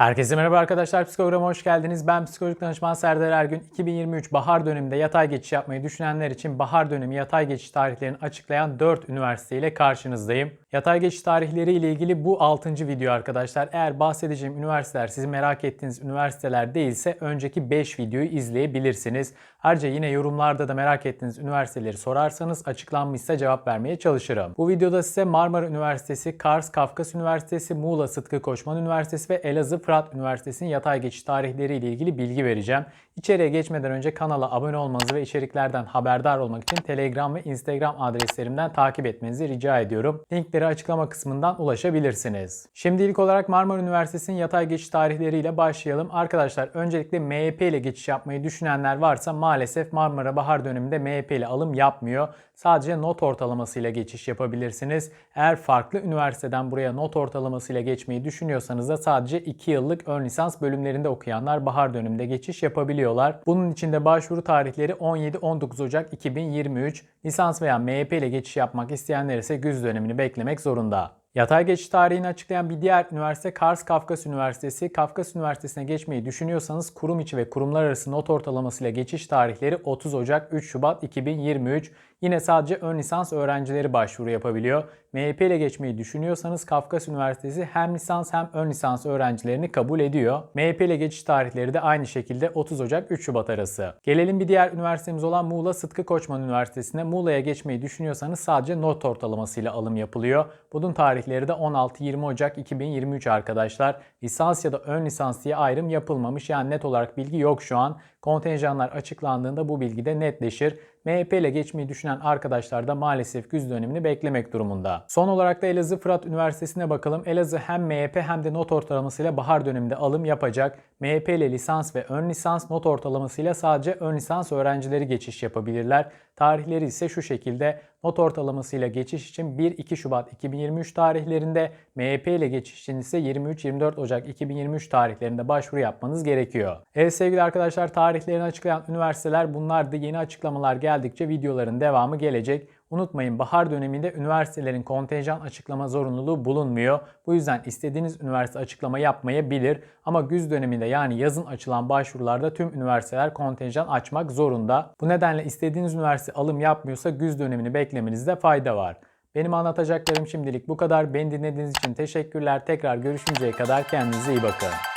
Herkese merhaba arkadaşlar. Psikograma hoş geldiniz. Ben psikolojik danışman Serdar Ergün. 2023 bahar döneminde yatay geçiş yapmayı düşünenler için bahar dönemi yatay geçiş tarihlerini açıklayan 4 üniversite ile karşınızdayım. Yatay geçiş tarihleri ile ilgili bu 6. video arkadaşlar. Eğer bahsedeceğim üniversiteler sizi merak ettiğiniz üniversiteler değilse önceki 5 videoyu izleyebilirsiniz. Ayrıca yine yorumlarda da merak ettiğiniz üniversiteleri sorarsanız açıklanmışsa cevap vermeye çalışırım. Bu videoda size Marmara Üniversitesi, Kars Kafkas Üniversitesi, Muğla Sıtkı Koçman Üniversitesi ve Elazığ Fırat Üniversitesi'nin yatay geçiş tarihleri ile ilgili bilgi vereceğim. İçeriye geçmeden önce kanala abone olmanızı ve içeriklerden haberdar olmak için Telegram ve Instagram adreslerimden takip etmenizi rica ediyorum. Linkleri açıklama kısmından ulaşabilirsiniz. Şimdi ilk olarak Marmara Üniversitesi'nin yatay geçiş tarihleriyle başlayalım. Arkadaşlar öncelikle MYP ile geçiş yapmayı düşünenler varsa maalesef Marmara bahar döneminde MYP ile alım yapmıyor. Sadece not ortalamasıyla geçiş yapabilirsiniz. Eğer farklı üniversiteden buraya not ortalamasıyla geçmeyi düşünüyorsanız da sadece 2 yıllık ön lisans bölümlerinde okuyanlar bahar döneminde geçiş yapabiliyorlar. Bunun için de başvuru tarihleri 17-19 Ocak 2023. Lisans veya MYP ile geçiş yapmak isteyenler ise güz dönemini beklemek zorunda. Yatay geçiş tarihini açıklayan bir diğer üniversite Kars Kafkas Üniversitesi. Kafkas Üniversitesi'ne geçmeyi düşünüyorsanız kurum içi ve kurumlar arası not ortalamasıyla geçiş tarihleri 30 Ocak 3 Şubat 2023. Yine sadece ön lisans öğrencileri başvuru yapabiliyor. MHP ile geçmeyi düşünüyorsanız Kafkas Üniversitesi hem lisans hem ön lisans öğrencilerini kabul ediyor. MHP ile geçiş tarihleri de aynı şekilde 30 Ocak 3 Şubat arası. Gelelim bir diğer üniversitemiz olan Muğla Sıtkı Koçman Üniversitesi'ne. Muğla'ya geçmeyi düşünüyorsanız sadece not ortalamasıyla alım yapılıyor. Bunun tarihleri de 16-20 Ocak 2023 arkadaşlar. Lisans ya da ön lisans diye ayrım yapılmamış. Yani net olarak bilgi yok şu an. Kontenjanlar açıklandığında bu bilgi de netleşir. MHP ile geçmeyi düşünen arkadaşlar da maalesef güz dönemini beklemek durumunda. Son olarak da Elazığ Fırat Üniversitesi'ne bakalım. Elazığ hem MHP hem de not ortalamasıyla bahar döneminde alım yapacak. MHP ile lisans ve ön lisans not ortalamasıyla sadece ön lisans öğrencileri geçiş yapabilirler. Tarihleri ise şu şekilde not ortalamasıyla geçiş için 1-2 Şubat 2023 tarihlerinde, MHP ile geçiş için ise 23-24 Ocak 2023 tarihlerinde başvuru yapmanız gerekiyor. Evet sevgili arkadaşlar tarihlerini açıklayan üniversiteler bunlar da yeni açıklamalar geldikçe videoların devamı gelecek. Unutmayın bahar döneminde üniversitelerin kontenjan açıklama zorunluluğu bulunmuyor. Bu yüzden istediğiniz üniversite açıklama yapmayabilir. Ama güz döneminde yani yazın açılan başvurularda tüm üniversiteler kontenjan açmak zorunda. Bu nedenle istediğiniz üniversite alım yapmıyorsa güz dönemini beklemenizde fayda var. Benim anlatacaklarım şimdilik bu kadar. Beni dinlediğiniz için teşekkürler. Tekrar görüşünceye kadar kendinize iyi bakın.